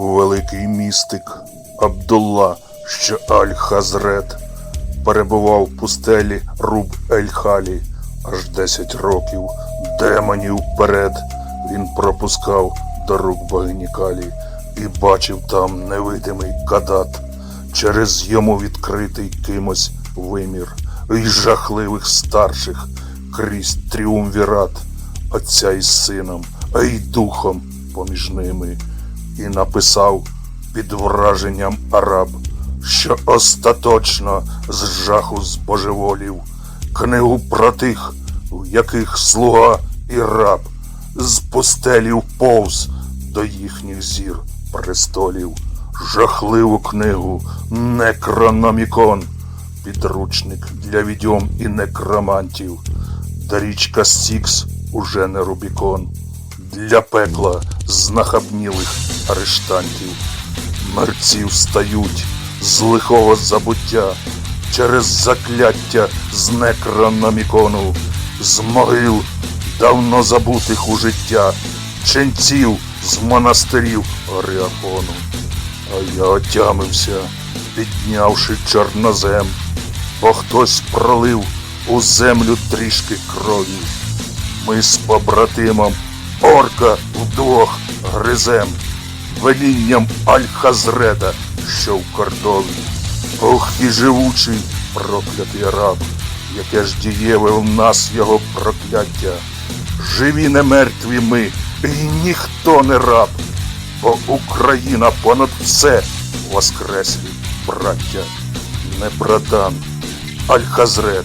Великий містик Абдулла, що Аль-Хазрет, перебував в пустелі Руб Ель-Халі аж 10 років. Демонів вперед він пропускав до рук богині Калі і бачив там невидимий кадат, через йому відкритий кимось вимір і жахливих старших крізь тріумвірат. Отця із сином, а й духом поміж ними, і написав під враженням араб, що остаточно з жаху збожеволів книгу про тих, в яких слуга і раб з пустелів повз до їхніх зір престолів, жахливу книгу Некрономікон, підручник для відьом і некромантів, та річка Стікс уже не Рубікон, для пекла знахабнілих арештантів. Мерці встають з лихого забуття через закляття з некрономікону, з могил давно забутих у життя, ченців з монастирів Оріафону. А я отямився, піднявши чорнозем, бо хтось пролив у землю трішки крові. Ми з побратимом орка вдвох гризем, велінням Аль-Хазреда, що в кордові. Ох і живучий проклятий раб, яке ж дієве в нас його прокляття. Живі не мертві ми, і ніхто не раб, бо Україна понад все воскреслі, браття, не братан, Аль-Хазрет,